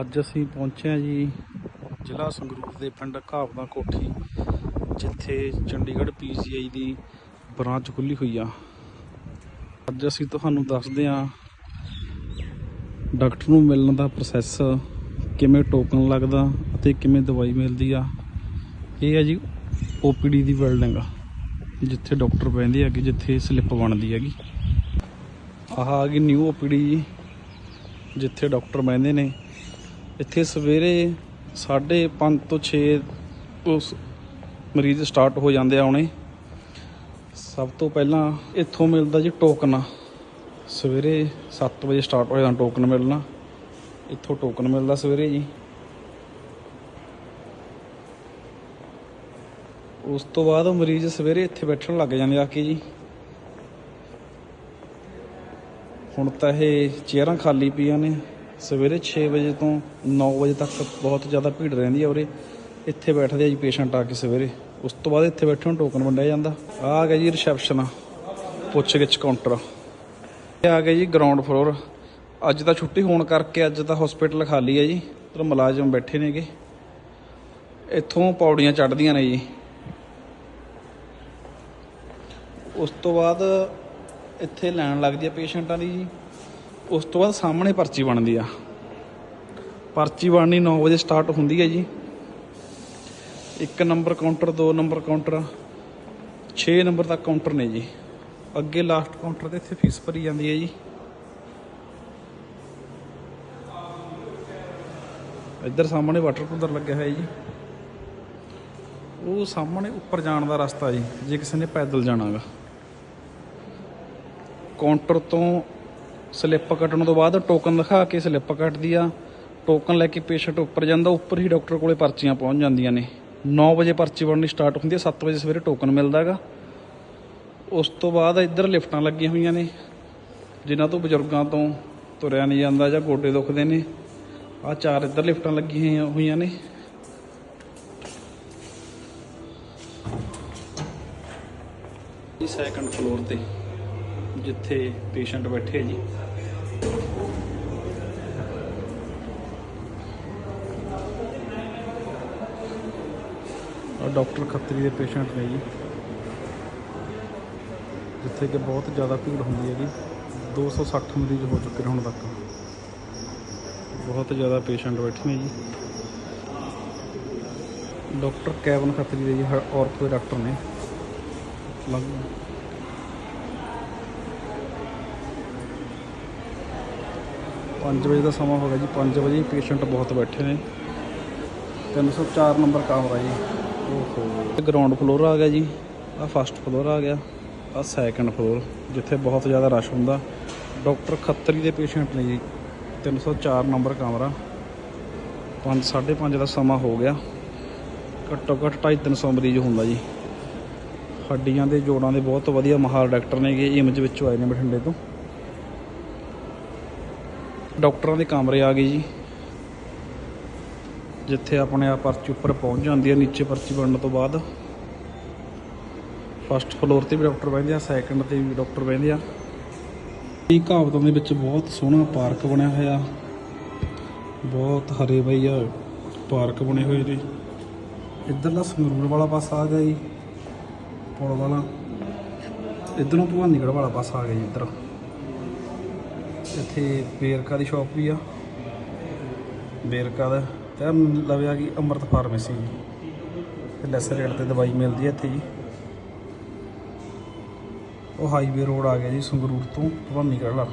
ਅੱਜ ਅਸੀਂ ਪਹੁੰਚੇ ਹਾਂ ਜੀ ਜ਼ਿਲ੍ਹਾ ਸੰਗਰੂਰ ਦੇ ਪਿੰਡ ਘਾਵਦਾ ਕੋਠੀ, ਜਿੱਥੇ ਚੰਡੀਗੜ੍ਹ ਪੀਜੀਆਈ ਦੀ ਬ੍ਰਾਂਚ ਖੁੱਲੀ ਹੋਈ ਆ। ਅੱਜ ਅਸੀਂ ਤੁਹਾਨੂੰ ਦੱਸਦੇ ਹਾਂ ਡਾਕਟਰ ਨੂੰ ਮਿਲਣ ਦਾ ਪ੍ਰੋਸੈਸ ਕਿਵੇਂ ਟੋਕਨ ਲੱਗਦਾ ਅਤੇ ਕਿਵੇਂ ਦਵਾਈ ਮਿਲਦੀ ਆ। ਇਹ ਹੈ ਜੀ ਓਪੀਡੀ ਦੀ ਬਿਲਡਿੰਗ ਜਿੱਥੇ ਡਾਕਟਰ ਬਹਿੰਦੇ ਆ ਕਿ ਜਿੱਥੇ ਸਲਿੱਪ ਬਣਦੀ ਹੈਗੀ। ਆਹ ਆ ਗਈ ਨਿਊ ਓਪੀਡੀ ਜੀ, ਜਿੱਥੇ ਡਾਕਟਰ ਬਹਿੰਦੇ ਨੇ। ਇੱਥੇ ਸਵੇਰੇ 5:30 ਤੋਂ 6 ਉਸ ਮਰੀਜ਼ ਸਟਾਰਟ ਹੋ ਜਾਂਦੇ ਆਉਣੇ। ਸਭ ਤੋਂ ਪਹਿਲਾਂ ਇੱਥੋਂ ਮਿਲਦਾ ਜੀ ਟੋਕਨ। ਸਵੇਰੇ 7 ਵਜੇ ਸਟਾਰਟ ਹੋ ਜਾਂਦਾ ਟੋਕਨ ਮਿਲਣਾ। ਇੱਥੋਂ ਟੋਕਨ ਮਿਲਦਾ ਸਵੇਰੇ ਜੀ। ਉਸ ਤੋਂ ਬਾਅਦ ਮਰੀਜ਼ ਸਵੇਰੇ ਇੱਥੇ ਬੈਠਣ ਲੱਗ ਜਾਂਦੇ ਆ ਕੇ ਜੀ। ਹੁਣ ਤਾਂ ਇਹ ਚੇਅਰਾਂ ਖਾਲੀ ਪਈਆਂ ਨੇ। ਸਵੇਰੇ 6 ਵਜੇ ਤੋਂ 9 ਵਜੇ ਤੱਕ ਬਹੁਤ ਜ਼ਿਆਦਾ ਭੀੜ ਰਹਿੰਦੀ ਹੈ ਉਰੇ। ਇੱਥੇ ਬੈਠਦੇ ਆ ਜੀ ਪੇਸ਼ੈਂਟ ਆ ਕੇ ਸਵੇਰੇ। ਉਸ ਤੋਂ ਬਾਅਦ ਇੱਥੇ ਬੈਠੇ ਨੂੰ ਟੋਕਨ ਵੰਡਿਆ ਜਾਂਦਾ। ਆਹ ਆ ਗਿਆ ਜੀ ਰਿਸੈਪਸ਼ਨ। ਪੁੱਛ ਗਿੱਛ ਕਾਊਂਟਰ। ਇਹ ਆ ਗਿਆ ਜੀ ਗਰਾਊਂਡ ਫਲੋਰ। ਅੱਜ ਤਾਂ ਛੁੱਟੀ ਹੋਣ ਕਰਕੇ ਅੱਜ ਤਾਂ ਹਸਪੀਟਲ ਖਾਲੀ ਹੈ ਜੀ। ਤੇ ਮੁਲਾਜ਼ਮ ਬੈਠੇ ਨੇਗੇ। ਇੱਥੋਂ ਪੌੜੀਆਂ ਚੜ੍ਹਦੀਆਂ ਨੇ ਜੀ। ਉਸ ਤੋਂ ਬਾਅਦ ਇੱਥੇ ਲਾਈਨ ਲੱਗਦੀ ਹੈ ਪੇਸ਼ੈਂਟਾਂ ਦੀ ਜੀ। ਉਸ ਤੋਂ ਬਾਅਦ ਸਾਹਮਣੇ ਪਰਚੀ ਬਣਦੀ ਆ। ਪਰਚੀ ਬਣਨੀ 9 ਵਜੇ ਸਟਾਰਟ ਹੁੰਦੀ ਹੈ ਜੀ। ਇੱਕ ਨੰਬਰ ਕਾਊਂਟਰ ਦੋ ਨੰਬਰ ਕਾਊਂਟਰ 6 ਨੰਬਰ ਤੱਕ ਕਾਊਂਟਰ ਨੇ ਜੀ। ਅੱਗੇ ਲਾਸਟ ਕਾਊਂਟਰ ਤੇ ਇੱਥੇ ਫੀਸ ਭਰੀ ਜਾਂਦੀ ਹੈ ਜੀ। ਇੱਧਰ ਸਾਹਮਣੇ ਵਾਟਰ ਕੂਲਰ ਲੱਗਿਆ ਹੋਇਆ ਜੀ। ਉਹ ਸਾਹਮਣੇ ਉੱਪਰ ਜਾਣ ਦਾ ਰਸਤਾ ਜੀ, ਜੇ ਕਿਸੇ ਨੇ ਪੈਦਲ ਜਾਣਾਗਾ। ਕਾਊਂਟਰ ਤੋਂ ਸਲਿੱਪ ਕੱਟਣ ਤੋਂ ਬਾਅਦ ਟੋਕਨ ਦਿਖਾ ਕੇ ਸਲਿੱਪ ਕੱਟਦੀ ਆ। ਟੋਕਨ ਲੈ ਕੇ ਪੇਸ਼ੈਂਟ ਉੱਪਰ ਜਾਂਦਾ, ਉੱਪਰ ਹੀ ਡਾਕਟਰ ਕੋਲੇ ਪਰਚੀਆਂ ਪਹੁੰਚ ਜਾਂਦੀਆਂ ਨੇ। 9 ਵਜੇ ਪਰਚੀ ਬਣਨੀ ਸਟਾਰਟ ਹੁੰਦੀ ਹੈ 7 ਵਜੇ ਸਵੇਰੇ ਟੋਕਨ ਮਿਲਦਾ ਹੈਗਾ। ਉਸ ਤੋਂ ਬਾਅਦ ਇੱਧਰ ਲਿਫਟਾਂ ਲੱਗੀਆਂ ਹੋਈਆਂ ਨੇ, ਜਿਨ੍ਹਾਂ ਤੋਂ ਬਜ਼ੁਰਗਾਂ ਤੋਂ ਤੁਰਿਆ ਨਹੀਂ ਜਾਂਦਾ ਜਾਂ ਗੋਡੇ ਦੁਖਦੇ ਨੇ। ਆ ਚਾਰ ਇੱਧਰ ਲਿਫਟਾਂ ਲੱਗੀਆਂ ਹੋਈਆਂ ਨੇ। ਜੀ ਸੈਕੰਡ ਫਲੋਰ ਤੇ। ਜਿੱਥੇ ਪੇਸ਼ੈਂਟ ਬੈਠੇ ਆ ਜੀ। ਆ ਡਾਕਟਰ ਖੱਤਰੀ ਦੇ ਪੇਸ਼ੈਂਟ ਨੇ ਜੀ। ਜਿੱਥੇ ਕਿ ਬਹੁਤ ਜ਼ਿਆਦਾ ਭੀੜ ਹੁੰਦੀ ਹੈ ਜੀ। 260 ਮਰੀਜ਼ ਹੋ ਚੁੱਕੇ ਨੇ ਹੁਣ ਤੱਕ। ਬਹੁਤ ਜ਼ਿਆਦਾ ਪੇਸ਼ੈਂਟ ਬੈਠੇ ਨੇ ਜੀ। ਡਾਕਟਰ ਕੈਵਨ ਖੱਤਰੀ ਦੇ ਜੀ ਔਰਥੋ ਦੇ ਡਾਕਟਰ ਨੇ। ਲੱਗ 5 ਵਜੇ ਦਾ ਸਮਾਂ ਹੋ ਗਿਆ ਜੀ। 5 ਵਜੇ ਪੇਸ਼ੈਂਟ ਬਹੁਤ ਬੈਠੇ ਨੇ। 304 ਨੰਬਰ ਕਮਰਾ ਜੀ। ਓਹੋ। ਗਰਾਊਂਡ ਫਲੋਰ ਆ ਗਿਆ ਜੀ। ਆ ਫਸਟ ਫਲੋਰ ਆ ਗਿਆ। ਆ ਸੈਕੰਡ ਫਲੋਰ ਜਿੱਥੇ ਬਹੁਤ ਜ਼ਿਆਦਾ ਰਸ਼ ਹੁੰਦਾ। ਡਾਕਟਰ ਖੱਤਰੀ ਦੇ ਪੇਸ਼ੈਂਟ ਨੇ ਜੀ। 304 ਨੰਬਰ ਕਮਰਾ। 5 5:30 ਦਾ ਸਮਾਂ ਹੋ ਗਿਆ। ਘੱਟੋ ਘੱਟ 250 300 ਮਰੀਜ਼ ਹੁੰਦਾ ਜੀ। ਹੱਡੀਆਂ ਦੇ ਜੋੜਾਂ ਦੇ ਬਹੁਤ ਵਧੀਆ ਮਹਾਰ ਡਾਕਟਰ ਨੇਗੇ। ਇਮਜ ਵਿੱਚੋਂ ਆਏ ਨੇ ਬਠਿੰਡੇ ਤੋਂ। ਡਾਕਟਰਾਂ ਦੇ ਕਮਰੇ ਆ ਗਏ ਜੀ। ਜਿੱਥੇ ਆਪਣੇ ਆ ਪਰਚੀ ਉੱਪਰ ਪਹੁੰਚ ਜਾਂਦੀ ਹੈ ਨੀਚੇ ਪਰਚੀ ਬਣਨ ਤੋਂ ਬਾਅਦ। ਫਸਟ ਫਲੋਰ ਤੇ ਵੀ ਡਾਕਟਰ ਬਹਿੰਦੇ ਆ ਸੈਕੰਡ ਤੇ ਵੀ ਡਾਕਟਰ ਬਹਿੰਦੇ ਆ। ਇਹ ਘਾਵਤਾਂ ਦੇ ਵਿੱਚ ਬਹੁਤ ਸੋਹਣਾ ਪਾਰਕ ਬਣਿਆ ਹੋਇਆ। ਬਹੁਤ ਹਰੇ ਭਈਆ ਪਾਰਕ ਬਣੇ ਹੋਏ ਨੇ। ਇੱਧਰਲਾ ਸੰਗਰੂਰ ਵਾਲਾ ਪਾਸਾ ਆ ਗਿਆ ਜੀ, ਪੁਲ ਵਾਲਾ। ਇਧਰੋਂ ਭਵਾਨੀਗੜ੍ਹ ਵਾਲਾ ਪਾਸਾ ਆ ਗਿਆ ਜੀ, ਇੱਧਰ। ਇੱਥੇ ਬੇਰਕਾ ਦੀ ਸ਼ਾਪ ਵੀ ਆ। ਬੇਰਕਾ ਦਾ। ਤੇ ਆਹ ਲਵੇ ਆ ਗਈ ਅੰਮ੍ਰਿਤ ਫਾਰਮੇਸੀ ਜੀ। ਤੇ ਲੈਸ ਰੇਟ ਤੇ ਦਵਾਈ ਮਿਲਦੀ ਹੈ ਇੱਥੇ ਜੀ। ਉਹ ਹਾਈਵੇ ਰੋਡ ਆ ਗਿਆ ਜੀ ਸੰਗਰੂਰ ਤੋਂ ਭਵਾਨੀਗੜ੍ਹ ਵਾਲਾ।